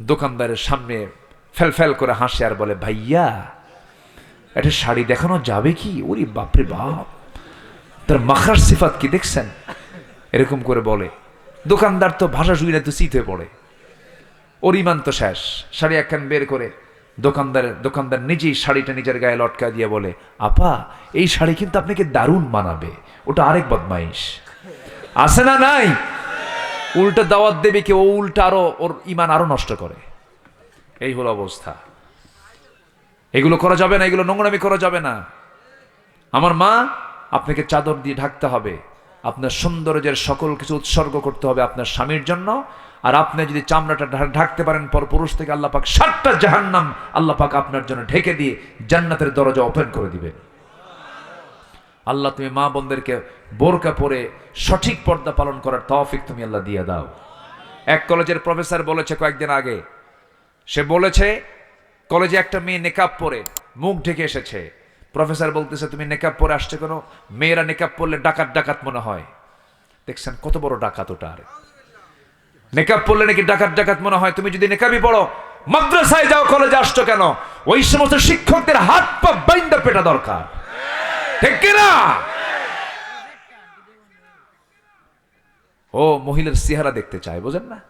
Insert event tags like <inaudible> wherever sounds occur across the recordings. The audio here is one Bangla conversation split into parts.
দোকানদারের সামনে ফেল করে হাসে আর বলে, ভাইয়া, একটা শাড়ি দেখানো যাবে কি? ওরে বাপরে বাপ। তার মাখার সিফাত কি দেখছেন? এরকম করে বলে। দোকানদার তো ভাষা শুনে তো শীত হয়ে পড়ে। ওর ইমান তো শেষ। শাড়ি একখান বের করে দোকানদার দোকানদার নিজেই শাড়িটা নিজের গায়ে লটকা দিয়ে বলে, আপা, এই শাড়ি কিন্তু আপনাকে দারুণ মানাবে। ওটা আরেক বদমাইশ। আছে না নাই? উল্টা দাওয়াত দেবে কি, ও উল্টা আরও, ওর ইমান আরও নষ্ট করে। এই হলো অবস্থা। এগুলো করা যাবে না, এগুলো নোংরামি করা যাবে না। আমার মা, আপনাকে চাদর দিয়ে ঢাকতে হবে। আপনার সৌন্দর্যের সকল কিছু উৎসর্গ করতে হবে আপনার স্বামীর জন্য। আর আপনি যদি চামড়াটা ঢাকতে পারেন পর পুরুষ থেকে আল্লাহ পাক সাতটা জাহান্নাম আল্লাহ পাক আপনার জন্য ঢেকে দিয়ে জান্নাতের দরজা ওপেন করে দিবেন। আল্লাহ তুমি মা বোনদেরকে বোরকা পরে সঠিক পর্দা পালন করার তৌফিক তুমি আল্লাহ দিয়ে দাও। এক কলেজের প্রফেসর বলেছে কয়েকদিন আগে, সে বলেছে, কলেজে একটা মেয়ে নেকাব পরে মুখ ঢেকে এসেছে। প্রফেসর বলতেছে, তুমি নেকাব পরে আসছে কেন? মেয়েরা নেকাব পরলে ডাকাত ডাকাত মনে হয়। দেখছেন কত বড় ডাকাত ওটা আরে। নেকাব পরলে নাকি ডাকাত ডাকাত মনে হয়? তুমি যদি নেকাবই পড়ো, মাদ্রাসায় যাও, কলেজে আসছো কেন? ওই সমস্ত শিক্ষকদের হাত পা বাইন্দা পেটা দরকার। ঠিক ও মহিলার চেহারা দেখতে চায়, বোঝেন না?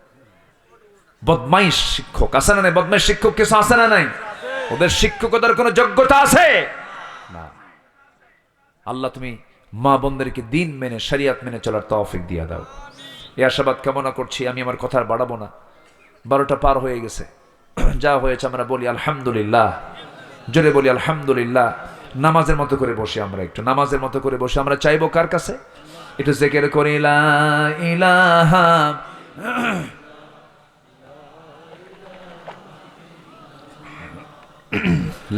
বদমাইশ শিক্ষক, আছে না নাই? শিক্ষক কিছু আছে না নাই? ওদের শিক্ষকতার কোনো যোগ্যতা আছে? না। আল্লাহ তুমি মা বোনদেরকে দিন মেনে, শরিয়াত মেনে চলার তৌফিক দিয়া দাও। এই আশাবাদ কামনা করছি, আমি আমার কথা আর বাড়াবো না। বারোটা পার হয়ে গেছে। <clears throat> যা হয়েছে আমরা বলি আলহামদুলিল্লাহ। জোরে বলি আলহামদুলিল্লাহ। নামাজের মতো করে বসে আমরা একটু। নামাজের মতো করে বসে, আমরা চাইব কার কাছে? একটু জেকের করি, লা ইলাহা <clears throat> <clears throat>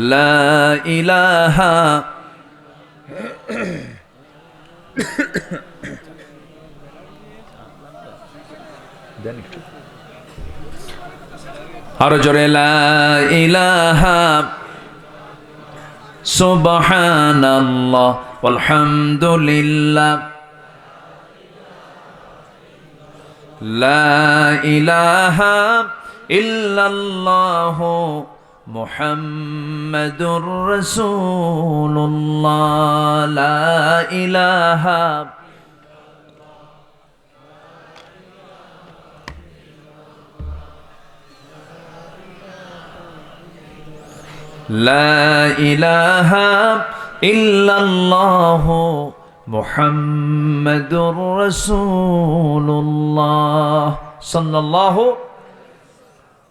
একটু। আরও জোরে, লা ইলাহা সুবহানাল্লাহ আলহামদুলিল্লাহ লা ইলাহা ইল্লাল্লাহ মুহাম্মাদুর রাসূলুল্লাহ। লা ইলাহা লা ইলাহা ইল্লাল্লাহ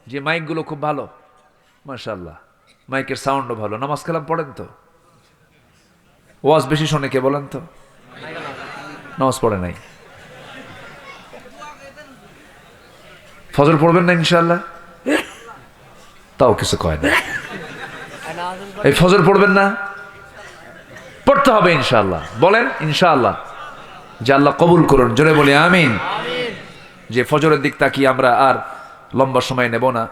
যে মাইকগুলো খুব ভালো। মাশাআল্লাহ। মাইকের সাউন্ডও ভালো। নামাজ কালাম পড়েন তো? ওয়াজ বেশি শোনে কে বলেন তো? নামাজ পড়ে নাই। ফজর পড়বেন না ইনশাল্লাহ তাও কিছু কয় না। এই ফজর পড়বেন না? পড়তে হবে ইনশাআল্লাহ। বলেন, ইনশাআল্লাহ। যে আল্লাহ কবুল করুন, জোরে বলি, আমিন। যে ফজরের দিক তাকিয়ে আমরা আর লম্বা সময় নেব না।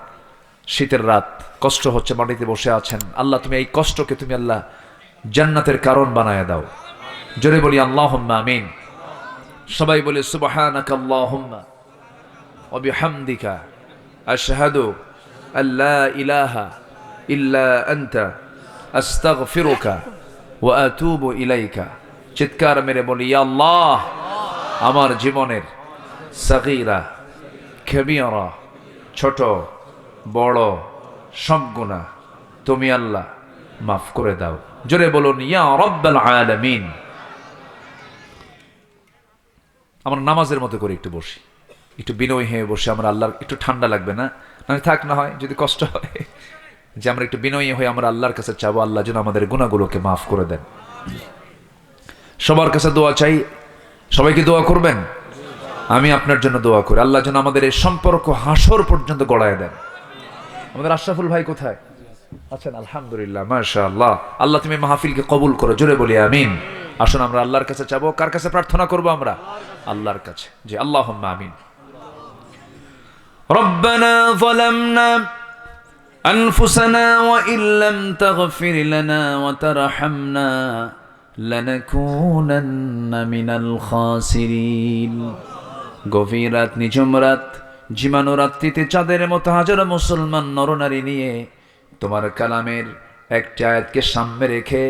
শীতের রাত, কষ্ট হচ্ছে, মাটিতে বসে আছেন। আল্লাহ, তুমি এই কষ্টকে তুমি আল্লাহ জান্নাতের কারণ বানায় দাও। জোরে বলি আল্লাহ আমিন। সবাই বলে, সুবহানাক আল্লাহুম্মা। ওয়া বিহামদিকা, আশহাদু আল্লা ইলাহা ইল্লা ওয়া আতুবু ইলাইকা। চিৎকার মেরে বলি আল্লাহ, আমার জীবনের সাগীরা কবিরা ছোট, বড় সব গুনাহ তুমি আল্লাহ মাফ করে দাও। জোরে বলুন, ইয়া রব্বাল আলামিন। আমরা নামাজের মতো করে একটু বসি। একটু বিনয় হয়ে বসে আমরা আল্লাহর, একটু ঠান্ডা লাগবে না? মানে থাক না হয়, যদি কষ্ট হয়। যে আমরা একটু বিনয়ী হয়ে আমরা আল্লাহর কাছে চাবো আল্লাহ যেন আমাদের গুণাগুলোকে মাফ করে দেন সবার কাছে দোয়া চাই সবাইকে দোয়া করবেন আমি আপনার জন্য দোয়া করি আল্লাহ যেন আমাদের এই সম্পর্ক হাসর পর্যন্ত গড়ায় দেন আমাদের আশরাফুল ভাই কোথায় আছেন আলহামদুলিল্লাহ মাশা আল্লাহ আল্লাহ তুমি মাহফিলকে কবুল করো জোরে বলি আমিন আসুন আমরা আল্লাহর কাছে চাবো কার কাছে প্রার্থনা করব আমরা আল্লাহর কাছে যে আল্লাহ আমিন ربنا ظلمنا أنفسنا وإن لم تغفر لنا وترحمنا لنكونن من الخاسرين গভীর রাত নিঝুম রাত জীবাণু রাত্রিতে চাঁদের মতো হাজারো মুসলমান নরনারী নিয়ে তোমার কালামের একটি আয়াতকে সামনে রেখে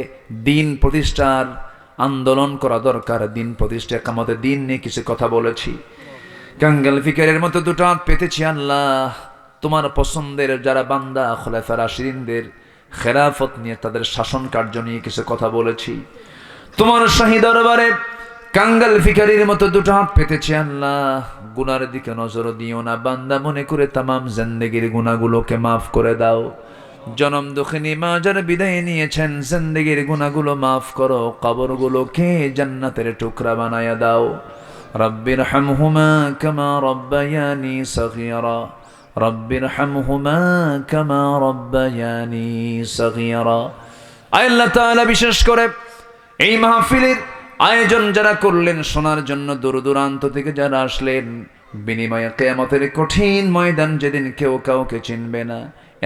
দিন প্রতিষ্ঠার আন্দোলন করা দরকার দিন প্রতিষ্ঠা আমাদের দিন নিয়ে কিছু কথা বলেছি কাঙ্গাল ফিকারের মতো দুটো হাত পেতেছি আল্লাহ তোমার পছন্দের যারা বান্দা খোলাফার আশিরিনদের খেরাফত নিয়ে তাদের শাসন কার্য নিয়ে কিছু কথা বলেছি। তোমার শাহী দরবারে কাঙ্গাল ফিকারির মতো দুটো হাত পেতেছি, আল্লাহ, গুনার দিকে নজর দিও না। বান্দা, মনে করে তামাম জেন্দেগির গুণাগুলোকে মাফ করে দাও। জনম দুঃখিনী মা যার বিদায় নিয়েছেন, জেন্দেগির গুণাগুলো মাফ করো, কবরগুলোকে জান্নাতের টুকরা বানায় দাও। রব্বির হামহুমা কমা রব্বায়ানি সখিয়রা رب ارحمهما كما ربياني صغيرا আয় আল্লাহ তাআলা বিশেষ করে এই মাহফিলের আয়োজন যারা করলেন শোনার জন্য দূর দূরান্ত থেকে যারা আসলেন বিনিময়ে কেয়ামতের কঠিন ময়দান যেদিন কেউ কাউকে চিনবে না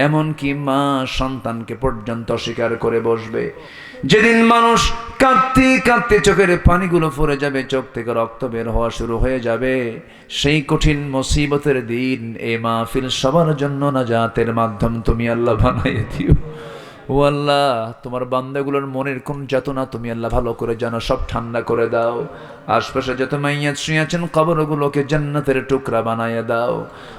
এমনকি মা সন্তানকে পর্যন্ত অস্বীকার করে বসবে। যেদিন মানুষ কাঁদতে কাঁদতে চোখের পানিগুলো ফুরে যাবে, চোখ থেকে রক্ত বের হওয়া শুরু হয়ে যাবে। সেই কঠিন মুসিবতের দিন এ মাহফিল সবার জন্য না জাতের মাধ্যম তুমি আল্লাহ বানাই দিও। ও আল্লাহ, তোমার বান্দাগুলোর মনের কোন যাতনা তুমি আল্লাহ ভালো করে জানো, সব ঠান্ডা করে দাও। আশপাশে যত মাইয়া শুয়েছেন কবরগুলোকে জান্নাতের টুকরা বানাইয়া দাও।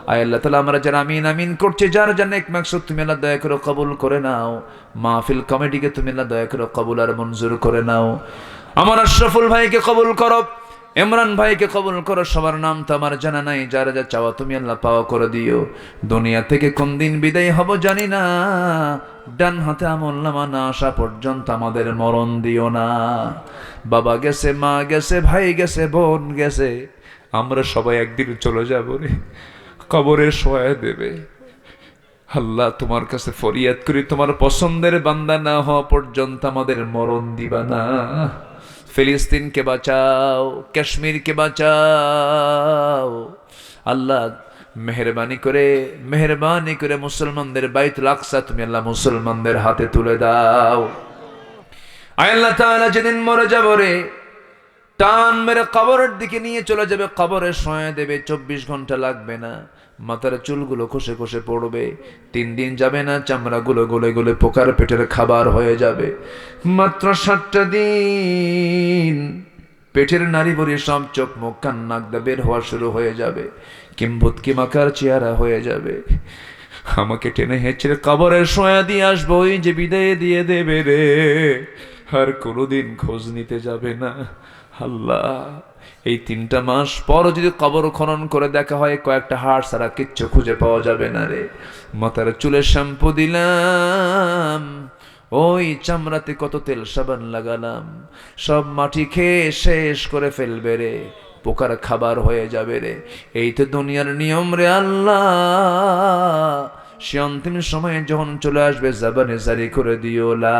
আয় আল্লাহ তালা আমরা যারা আমিন আমিন করছি, যার জন্য এক মাকসুদ তুমি আল্লাহ দয়া করে কবুল করে নাও। মাহফিল কমেডিকে তুমি আল্লাহ দয়া করে কবুল আর মঞ্জুর করে নাও। আমার আশরাফুল ভাইকে কবুল করো। ইমরান ভাইকে কবুল করো, সবার নাম তো আমার জানা নাই, যারা যা চাওয়া তুমি আল্লাহ পাওয়া করে দিও। দুনিয়া থেকে কোন দিন বিদায় হব জানি না, ডান হাতে আমল নামা না আসা পর্যন্ত আমাদের মরণ দিও না। বাবা গেছে, মা গেছে, ভাই গেছে, বোন গেছে, আমরা সবাই একদিন চলে যাব রে, কবরে সহায় দেবে। আল্লাহ তোমার কাছে ফরিয়াদ করি, তোমার পছন্দের বান্দা না হওয়া পর্যন্ত আমাদের মরণ দিবা না। ফিলিস্তিনকে বাঁচাও কাশ্মীরকে বাঁচাও। আল্লাহ মেহরবানি করে মেহরবানি করে মুসলমানদের বাইতুল আকসা তুমি আল্লাহ মুসলমানদের হাতে তুলে দাও। আল্লাহ তাআলা যেদিন মরে যাব রে, টান মেরে কবরের দিকে নিয়ে চলে যাবে, কবরে শোয়া দেবে, চব্বিশ ঘণ্টা লাগবে না। মাথার চুলগুলো খসে খসে পড়বে। তিন দিন যাবে না, চামড়াগুলো গলে গলে পোকার পেটের খাবার হয়ে যাবে। মাত্র সাতটা দিন, পেটের নারী বড়ি সব চোখ মুখ কান বের হওয়া শুরু হয়ে যাবে। কিম্ভূত কিমাকার চেহারা হয়ে যাবে। আমাকে টেনে হেঁচড়ে কবরের শোয়া দিয়ে আসব, ওই যে বিদায় দিয়ে দেবে রে। আর কোনোদিন খোঁজ নিতে যাবে না। আল্লাহ। এই তিনটা মাস পর যদি কবর খনন করে দেখা হয়, কয়েকটা হাড় ছাড়া কিচ্ছু খুঁজে পাওয়া যাবে না রে। মাথার চুলের শ্যাম্পু দিলাম, ওই চামড়াতে কত তেল সাবান লাগালাম। সব মাটি খেয়ে শেষ করে ফেলবে রে, পোকার খাবার হয়ে যাবে রে। এই তো দুনিয়ার নিয়ম রে আল্লাহ। সে অন্তিম সময়ে যখন চলে আসবে, জাবানে জারি করে দিও, লা